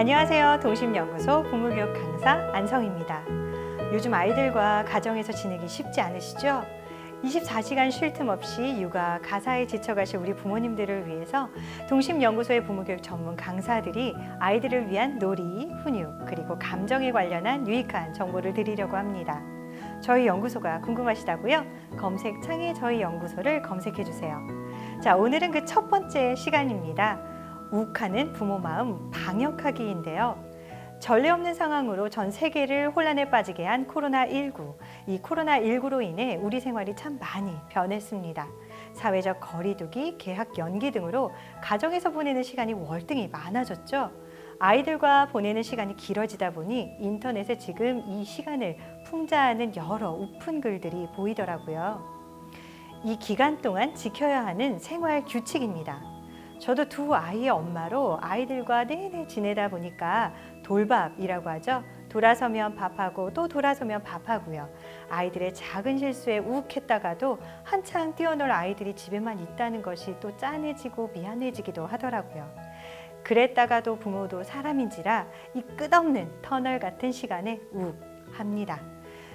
안녕하세요. 동심연구소 부모교육 강사 안성입니다. 요즘 아이들과 가정에서 지내기 쉽지 않으시죠? 24시간 쉴 틈 없이 육아, 가사에 지쳐가실 우리 부모님들을 위해서 동심연구소의 부모교육 전문 강사들이 아이들을 위한 놀이, 훈육, 그리고 감정에 관련한 유익한 정보를 드리려고 합니다. 저희 연구소가 궁금하시다고요? 검색창에 저희 연구소를 검색해 주세요. 자, 오늘은 그 첫 번째 시간입니다. 욱하는 부모 마음 방역하기인데요. 전례 없는 상황으로 전 세계를 혼란에 빠지게 한 코로나19. 이 코로나19로 인해 우리 생활이 참 많이 변했습니다. 사회적 거리두기, 개학 연기 등으로 가정에서 보내는 시간이 월등히 많아졌죠. 아이들과 보내는 시간이 길어지다 보니 인터넷에 지금 이 시간을 풍자하는 여러 우픈 글들이 보이더라고요. 이 기간 동안 지켜야 하는 생활 규칙입니다. 저도 두 아이의 엄마로 아이들과 내내 지내다 보니까 돌밥이라고 하죠. 돌아서면 밥하고 또 돌아서면 밥하고요. 아이들의 작은 실수에 우욱했다가도 한창 뛰어놀 아이들이 집에만 있다는 것이 또 짠해지고 미안해지기도 하더라고요. 그랬다가도 부모도 사람인지라 이 끝없는 터널 같은 시간에 우욱합니다.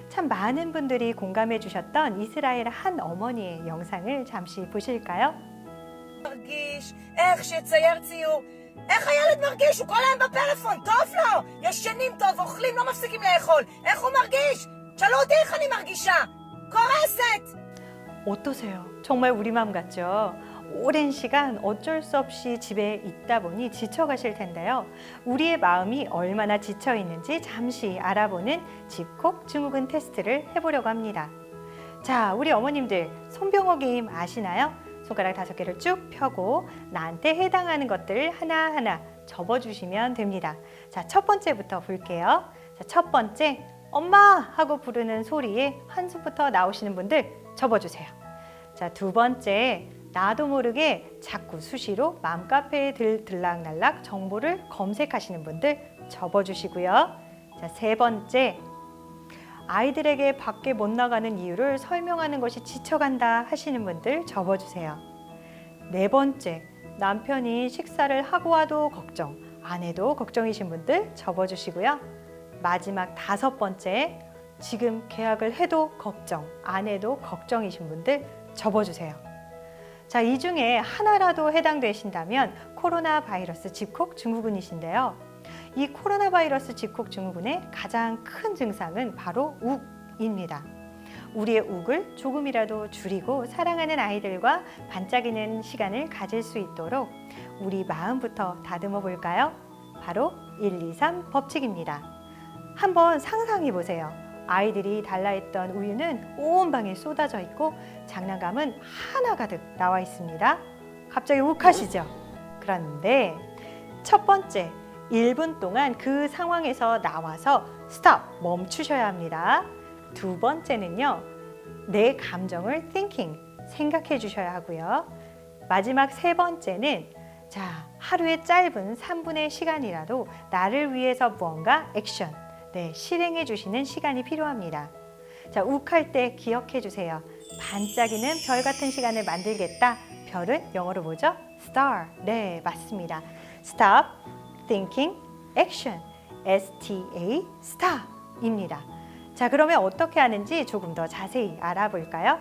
참 많은 분들이 공감해 주셨던 이스라엘 한 어머니의 영상을 잠시 보실까요? מרגיש, איך שיצייר ציור. איך הילד מרגיש? הוא כל היום בפלאפון, טוב לו! ישנים טוב, אוכלים, לא מפסיקים לאכול. איך הוא מרגיש? שאלו אותי איך אני מרגישה. קורסת! 어떠세요? 정말 우리 마음 같죠? 오랜 시간 어쩔 수 없이 집에 있다 보니 지쳐가실 텐데요. 우리의 마음이 얼마나 지쳐 있는지 잠시 알아보는 집콕 증후군 테스트를 해보려고 합니다. 자, 우리 어머님들 손병호 게임 아시나요? 손가락 다섯 개를 쭉 펴고 나한테 해당하는 것들을 하나하나 접어주시면 됩니다. 자, 첫 번째부터 볼게요. 자, 첫 번째, 엄마! 하고 부르는 소리에 한숨부터 나오시는 분들 접어주세요. 자, 두 번째, 나도 모르게 자꾸 수시로 맘카페에 들, 들락날락 정보를 검색하시는 분들 접어주시고요. 자, 세 번째, 아이들에게 밖에 못 나가는 이유를 설명하는 것이 지쳐간다 하시는 분들 접어주세요. 네 번째, 남편이 식사를 하고 와도 걱정, 안 해도 걱정이신 분들 접어주시고요. 마지막 다섯 번째, 지금 계약을 해도 걱정, 안 해도 걱정이신 분들 접어주세요. 자, 이 중에 하나라도 해당되신다면 코로나 바이러스 집콕 증후군이신데요. 이 코로나 바이러스 집콕 증후군의 가장 큰 증상은 바로 욱입니다. 우리의 욱을 조금이라도 줄이고 사랑하는 아이들과 반짝이는 시간을 가질 수 있도록 우리 마음부터 다듬어 볼까요? 바로 1, 2, 3 법칙입니다. 한번 상상해 보세요. 아이들이 달라했던 우유는 온 방에 쏟아져 있고 장난감은 하나 가득 나와 있습니다. 갑자기 욱하시죠? 그런데 첫 번째 1분 동안 그 상황에서 나와서 스톱 멈추셔야 합니다. 두 번째는요. 내 감정을 thinking 생각해 주셔야 하고요. 마지막 세 번째는 자, 하루의 짧은 3분의 시간이라도 나를 위해서 무언가 액션 네, 실행해 주시는 시간이 필요합니다. 자, 욱할 때 기억해 주세요. 반짝이는 별 같은 시간을 만들겠다. 별은 영어로 뭐죠? star. 네, 맞습니다. stop thinking action. STA star입니다. 자, 그러면 어떻게 하는지 조금 더 자세히 알아볼까요?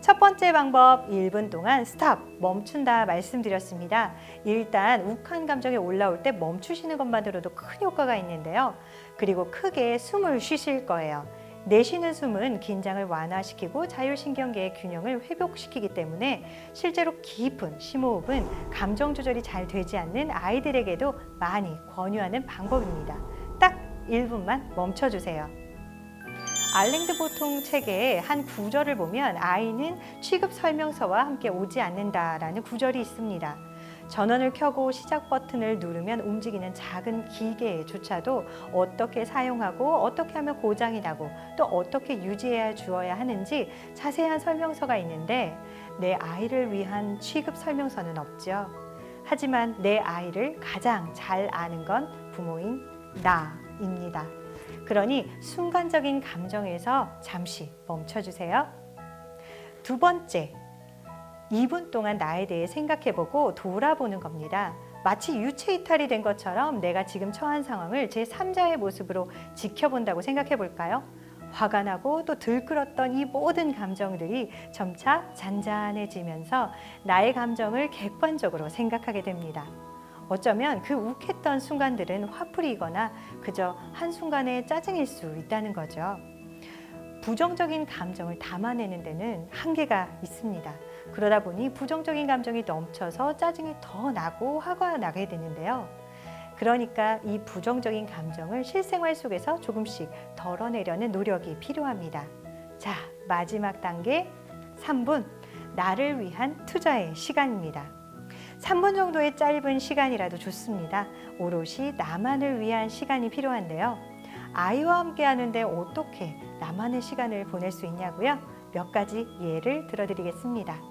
첫 번째 방법 1분 동안 스탑 멈춘다 말씀드렸습니다. 일단 욱한 감정이 올라올 때 멈추시는 것만으로도 큰 효과가 있는데요. 그리고 크게 숨을 쉬실 거예요. 내쉬는 숨은 긴장을 완화시키고 자율신경계의 균형을 회복시키기 때문에 실제로 깊은 심호흡은 감정 조절이 잘 되지 않는 아이들에게도 많이 권유하는 방법입니다. 딱 1분만 멈춰주세요. 알랭드 보통 책의 한 구절을 보면 아이는 취급 설명서와 함께 오지 않는다라는 구절이 있습니다. 전원을 켜고 시작 버튼을 누르면 움직이는 작은 기계조차도 어떻게 사용하고 어떻게 하면 고장이 나고 또 어떻게 유지해야 주어야 하는지 자세한 설명서가 있는데 내 아이를 위한 취급 설명서는 없죠. 하지만 내 아이를 가장 잘 아는 건 부모인 나입니다. 그러니 순간적인 감정에서 잠시 멈춰주세요. 두 번째, 2분 동안 나에 대해 생각해보고 돌아보는 겁니다. 마치 유체 이탈이 된 것처럼 내가 지금 처한 상황을 제 3자의 모습으로 지켜본다고 생각해 볼까요? 화가 나고 또 들끓었던 이 모든 감정들이 점차 잔잔해지면서 나의 감정을 객관적으로 생각하게 됩니다. 어쩌면 그 욱했던 순간들은 화풀이거나 그저 한순간의 짜증일 수 있다는 거죠. 부정적인 감정을 담아내는 데는 한계가 있습니다. 그러다 보니 부정적인 감정이 넘쳐서 짜증이 더 나고 화가 나게 되는데요. 그러니까 이 부정적인 감정을 실생활 속에서 조금씩 덜어내려는 노력이 필요합니다. 자, 마지막 단계 3분. 나를 위한 투자의 시간입니다. 3분 정도의 짧은 시간이라도 좋습니다. 오롯이 나만을 위한 시간이 필요한데요. 아이와 함께 하는데 어떻게 나만의 시간을 보낼 수 있냐고요? 몇 가지 예를 들어드리겠습니다.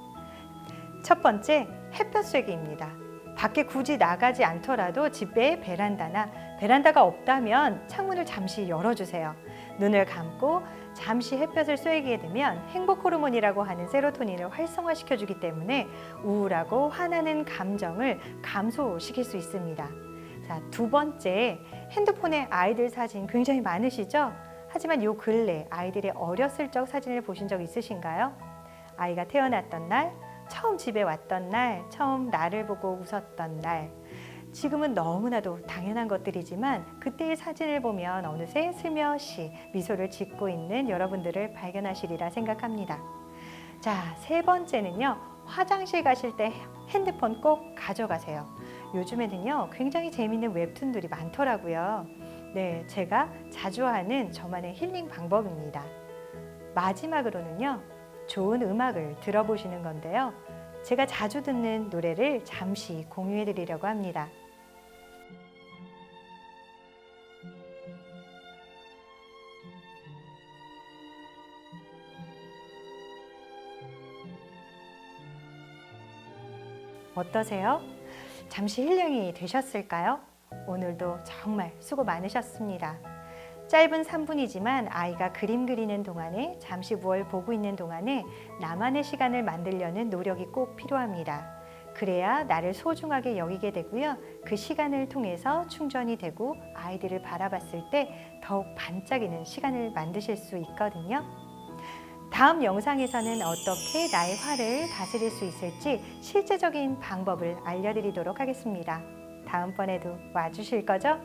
첫 번째, 햇볕 쐬기입니다. 밖에 굳이 나가지 않더라도 집에 베란다나 베란다가 없다면 창문을 잠시 열어주세요. 눈을 감고 잠시 햇볕을 쐬게 되면 행복 호르몬이라고 하는 세로토닌을 활성화시켜주기 때문에 우울하고 화나는 감정을 감소시킬 수 있습니다. 자, 두 번째, 핸드폰에 아이들 사진 굉장히 많으시죠? 하지만 요 근래 아이들의 어렸을 적 사진을 보신 적 있으신가요? 아이가 태어났던 날, 처음 집에 왔던 날, 처음 나를 보고 웃었던 날. 지금은 너무나도 당연한 것들이지만 그때의 사진을 보면 어느새 슬며시 미소를 짓고 있는 여러분들을 발견하시리라 생각합니다. 자, 세 번째는요. 화장실 가실 때 핸드폰 꼭 가져가세요. 요즘에는요. 굉장히 재밌는 웹툰들이 많더라고요. 네, 제가 자주 하는 저만의 힐링 방법입니다. 마지막으로는요. 좋은 음악을 들어보시는 건데요. 제가 자주 듣는 노래를 잠시 공유해 드리려고 합니다. 어떠세요? 잠시 힐링이 되셨을까요? 오늘도 정말 수고 많으셨습니다. 짧은 3분이지만 아이가 그림 그리는 동안에 잠시 무얼 보고 있는 동안에 나만의 시간을 만들려는 노력이 꼭 필요합니다. 그래야 나를 소중하게 여기게 되고요. 그 시간을 통해서 충전이 되고 아이들을 바라봤을 때 더욱 반짝이는 시간을 만드실 수 있거든요. 다음 영상에서는 어떻게 나의 화를 다스릴 수 있을지 실제적인 방법을 알려드리도록 하겠습니다. 다음번에도 와주실 거죠?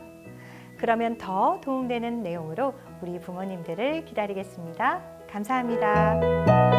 그러면 더 도움되는 내용으로 우리 부모님들을 기다리겠습니다. 감사합니다.